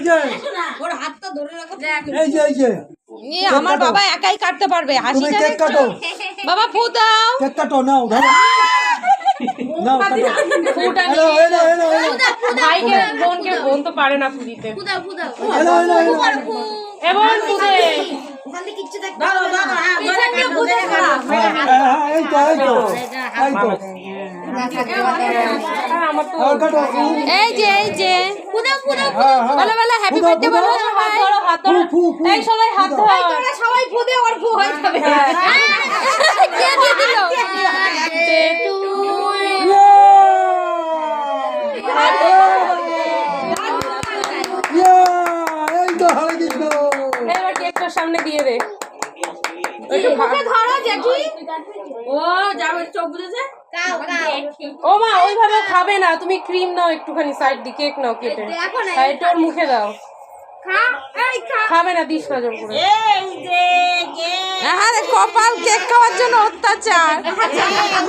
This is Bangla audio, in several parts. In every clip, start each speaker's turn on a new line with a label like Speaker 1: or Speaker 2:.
Speaker 1: এই যে
Speaker 2: ওর হাতটা ধরে রাখো।
Speaker 1: এই যে এই যে।
Speaker 3: আমার বাবা একাই কাটতে পারবে। হাসি
Speaker 1: তুমি কেক কাটো।
Speaker 3: বাবা ফু দাও।
Speaker 1: কেক কাটো নাও ধরো। নাও কাটো।
Speaker 4: ফুটা
Speaker 1: এলো এলো এলো এলো।
Speaker 4: ভাইকে বোনকে বোন তো পারে না ফু দিতে
Speaker 2: ফুদাও ফুদাও
Speaker 1: এলো এলো এলো।
Speaker 4: এবং ফুদে
Speaker 2: ওখানে কিচ্ছু দেখ দাঁড়াও দাঁড়াও পিছন দিয়ে ফুদে
Speaker 1: হ্যাঁ, এই তো এই তো। এই তো।
Speaker 3: এই যে এই যে।
Speaker 1: পুরো পুরো
Speaker 3: বলো বলো হ্যাপি বার্থডে বলো সবাই।
Speaker 4: এই সবাই হাত ধরো।
Speaker 2: তোমরা সবাই ফুদে ওর হয়ে হ্যাঁ, যাবে।
Speaker 3: কে দিয়ে দিল।
Speaker 4: সামনে দিয়ে দে।
Speaker 2: ধরো জেঠি। ও যাবে চোখ বুঝেছে কাও কাও।
Speaker 4: ও মা ওইভাবে খাবে না তুমি ক্রিম নাও একটুখানি সাইড দিয়ে কেক নাও কেটে। সাইডটা ওর মুখে দাও।
Speaker 2: খা এই খা।
Speaker 4: খাবে না দিস না জোর করে
Speaker 3: আরে কপাল কেক খাওয়ার জন্য অত্যাচার।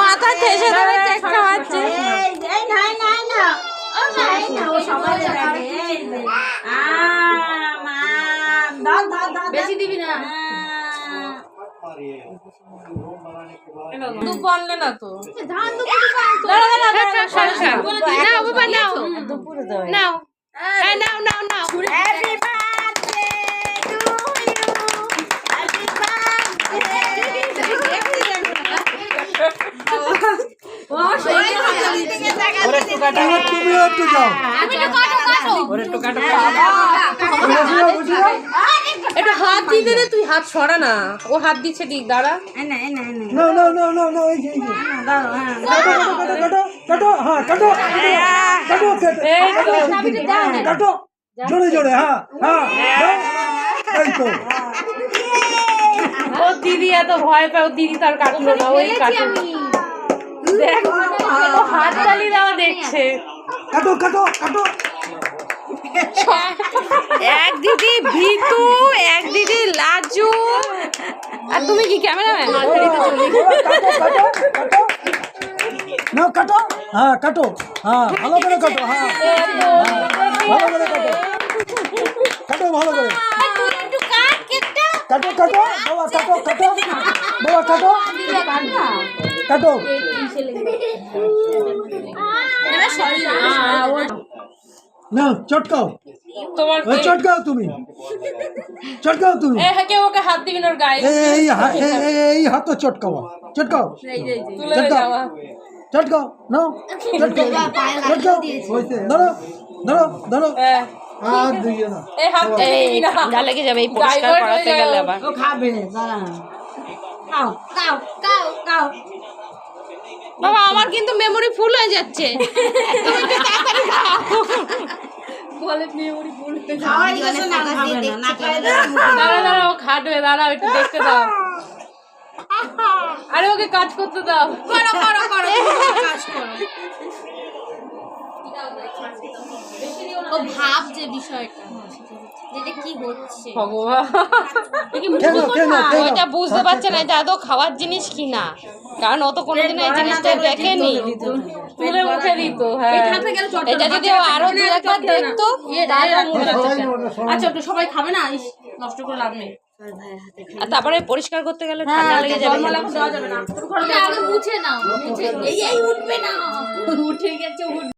Speaker 3: মাথা ঠেসে ধরে কেক খাওয়াচ্ছে।
Speaker 2: না। ও নাই না ও সবাই দুপুরে না
Speaker 4: তো। হ্যাঁ, হ্যাঁ, হ্যাঁ,
Speaker 3: নাও দুপুরে দাও নাও। নাও নাও
Speaker 1: একটু যাও
Speaker 4: হাত দে তুই হাত ছড়া না। ও হাত দিচ্ছে ঠিক দাঁড়া।
Speaker 1: জোরে জোরে হ্যাঁ
Speaker 4: ও দিদি এত ভয় পায় ও দিদি তার কাটলো না ওই কাটলো। হাত তালি দেওয়া দেখছে।
Speaker 1: কাটো কাটো কাটো।
Speaker 3: এক দিদি ভিতু এক দিদি লাজু। আর তুমি কি ক্যামেরাম্যান?
Speaker 1: কাটো কাটো কাটো। না কাটো? হ্যাঁ কাটো। হ্যাঁ ভালো করে কাটো হ্যাঁ। ভালো করে কাটো। কাটো ভালো করে।
Speaker 2: কাট
Speaker 1: কাটো। কাটো বাবা কাটো কাটো। বাবা কাটো। কাটো। না চটকাও।
Speaker 4: তোমার
Speaker 1: চটকাও তুমি। চটকাও তুমি।
Speaker 4: এ ওকে হাত দিবি ওর গায়ে
Speaker 1: এই এই হা- এই এই- এই হাত চটকাও। চটকাও চটকাও চটকাও। নাও। চটকাও। চটকাও। ধরো। ধরো। ধরো। হাত দিয়ে না
Speaker 4: এই হাত না।
Speaker 3: লেগে যাবে এই পরিষ্কার করাতে গেলে আবার।
Speaker 2: ও খাবে দাঁড়া। কাও কাও কাও কাও
Speaker 3: বাবা আমার কিন্তু মেমোরি ফুল হয়ে যাচ্ছে। তুমি তাড়াতাড়ি
Speaker 4: দাঁড়া দাঁড়া ও খাটবে দাঁড়া একটু দেখতে দাও। আরে ওকে কাজ করতে দাও।
Speaker 2: করো করো করো কাজ করো। ও ভাব যে বিষয়টা যেটা কি হচ্ছে।
Speaker 4: ভগবান।
Speaker 1: কেন কেন কেন?
Speaker 3: বুঝতে পারছে না এটা আদৌ খাওয়ার জিনিস কি না? কারণ ও তো কোনোদিন এই জিনিসটা দেখেনি।
Speaker 4: তুলে মুখে দিত হ্যাঁ।
Speaker 3: এটা যদি ও আরও দু একবার দেখতো।
Speaker 4: আচ্ছা একটু সবাই খাবে না? নষ্ট করে লাভ নেই
Speaker 3: আর তারপরে পরিষ্কার করতে গেলে ঠান্ডা লেগে যাবে।
Speaker 4: দেওয়া যাবে না।
Speaker 2: আগে মুছে নাও এই এই উঠবে না। উঠে গেছে উঠবে।